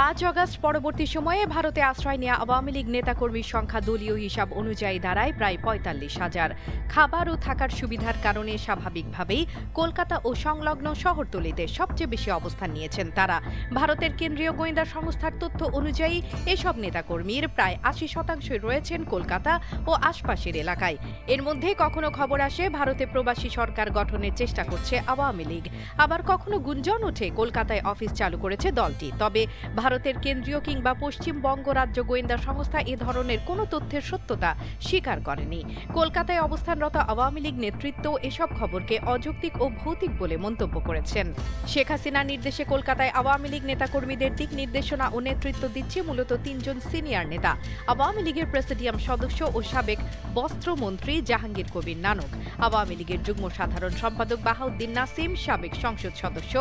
পাঁচ অগস্ট পরবর্তী সময়ে ভারতে আশ্রয় নেওয়া আওয়ামী লীগ নেতাকর্মীর সংখ্যা দলীয় হিসাব অনুযায়ী দাঁড়ায় প্রায় পঁয়তাল্লিশ হাজার। খাবার ও থাকার সুবিধার কারণে স্বাভাবিকভাবেই কলকাতা ও সংলগ্ন শহরতলিতে সবচেয়ে বেশি অবস্থান নিয়েছেন তারা। ভারতের কেন্দ্রীয় গোয়েন্দা সংস্থার তথ্য অনুযায়ী এসব নেতাকর্মীর প্রায় আশি শতাংশই রয়েছেন কলকাতা ও আশপাশের এলাকায়। এর মধ্যে কখনো খবর আসে, ভারতে প্রবাসী সরকার গঠনের চেষ্টা করছে আওয়ামী লীগ। আবার কখনো গুঞ্জন ওঠে, কলকাতায় অফিস চালু করেছে দলটি। তবে ভারতের কেন্দ্রীয় কিংবা পশ্চিমবঙ্গ রাজ্য গোয়েন্দা সংস্থা এ ধরনের কোনো তথ্যের সত্যতা স্বীকার করেনি। কলকাতায় অবস্থানরত আওয়ামী লীগ নেতৃত্ব এসব খবরকে অযৌক্তিক ও ভৌতিক বলে মন্তব্য করেছেন। শেখ হাসিনার নির্দেশে কলকাতায় আওয়ামী লীগ নেতাকর্মীদের দিক নির্দেশনা ও নেতৃত্ব দিচ্ছে মূলত তিনজন সিনিয়র নেতা। আওয়ামী লীগের প্রেসিডিয়াম সদস্য ও সাবেক বস্ত্রমন্ত্রী জাহাঙ্গীর কবির নানক। আওয়ামী লীগের যুগ্ম সাধারণ সম্পাদক বাহাউদ্দিন নাসিম, সাবেক সংসদ সদস্য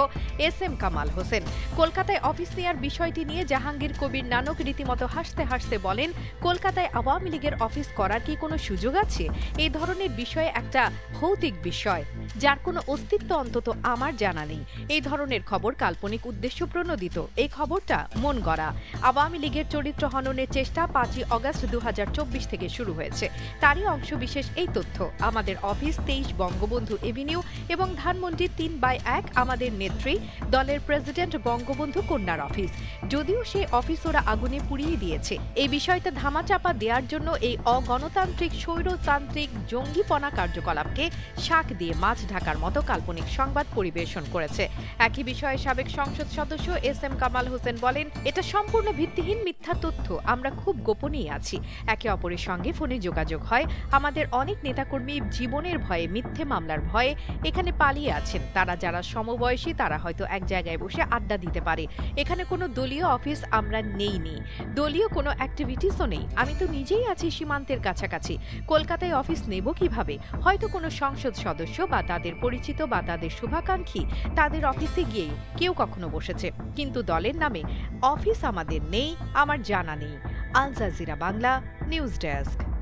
এস এম কামাল হোসেন। কলকাতায় অফিস নেওয়ার বিষয়টি নিয়ে জাহাঙ্গীর কবির নানক রীতিমতো হাসতে হাসতে বলেন, কলকাতায় আওয়ামী লীগের অফিস করার কি কোনো সুযোগ আছে? এই ধরনের বিষয়ে একটা ভৌতিক বিষয়, যার কোনো অস্তিত্ব অন্তত আমার জানা নেই। এই ধরনের খবর কাল্পনিক উদ্দেশ্য প্রণোদিত। এই খবরটা মন গড়া। আওয়ামী লীগের চরিত্র হননের চেষ্টা পাঁচই অগস্ট দু হাজার চব্বিশ থেকে শুরু হয়েছে। তারই অংশ বিশেষ এই তথ্য। আমাদের অফিস তেইশ বঙ্গবন্ধু এভিনিউ এবং ধানমন্ডি তিন বাই এক আমাদের নেত্রী, দলের প্রেসিডেন্ট বঙ্গবন্ধু কন্যার অফিস। যদিও সেই অফিস ওরা আগুনে পুড়িয়ে দিয়েছে, এই বিষয়টা ধামাচাপা দেওয়ার জন্য এই অগণতান্ত্রিক স্বৈরতান্ত্রিক জঙ্গিপনা কার্যকলাপকে শাক দিয়ে মাছ ঢাকার মতো কাল্পনিক সংবাদ পরিবেশন করেছে। একই বিষয়ে সাবেক সংসদ সদস্য এস এম কামাল হোসেন বলেন, এটা সম্পূর্ণ ভিত্তিহীন মিথ্যা তথ্য, আমরা খুব গোপনেই আছি। একে অপরের সঙ্গে ফোনে যোগাযোগ হয়, আমাদের অনেক নেতাকর্মী জীবনের ভয়ে, মিথ্যে মামলার ভয়ে এখানে পালিয়ে আছেন। তারা যারা সমবয়সী, তারা হয়তো এক জায়গায় বসে আড্ডা দিতে পারে। এখানে কোনো দলীয় অফিস আমরা নেই নি। দলীয় কোনো অ্যাক্টিভিটিসও নেই। আমি তো নিজেই আছি সীমান্তের কাছাকাছি। কলকাতায় অফিস নেব কীভাবে? হয়তো কোনো সংসদ সদস্য বা তাদের পরিচিত বা তাদের শুভাকাঙ্ক্ষী তাদের অফিসে গিয়ে কেউ কখনো বসেছে। কিন্তু দলের নামে অফিস আমাদের নেই, আমার জানা নেই। Al Jazeera Bangla, news desk.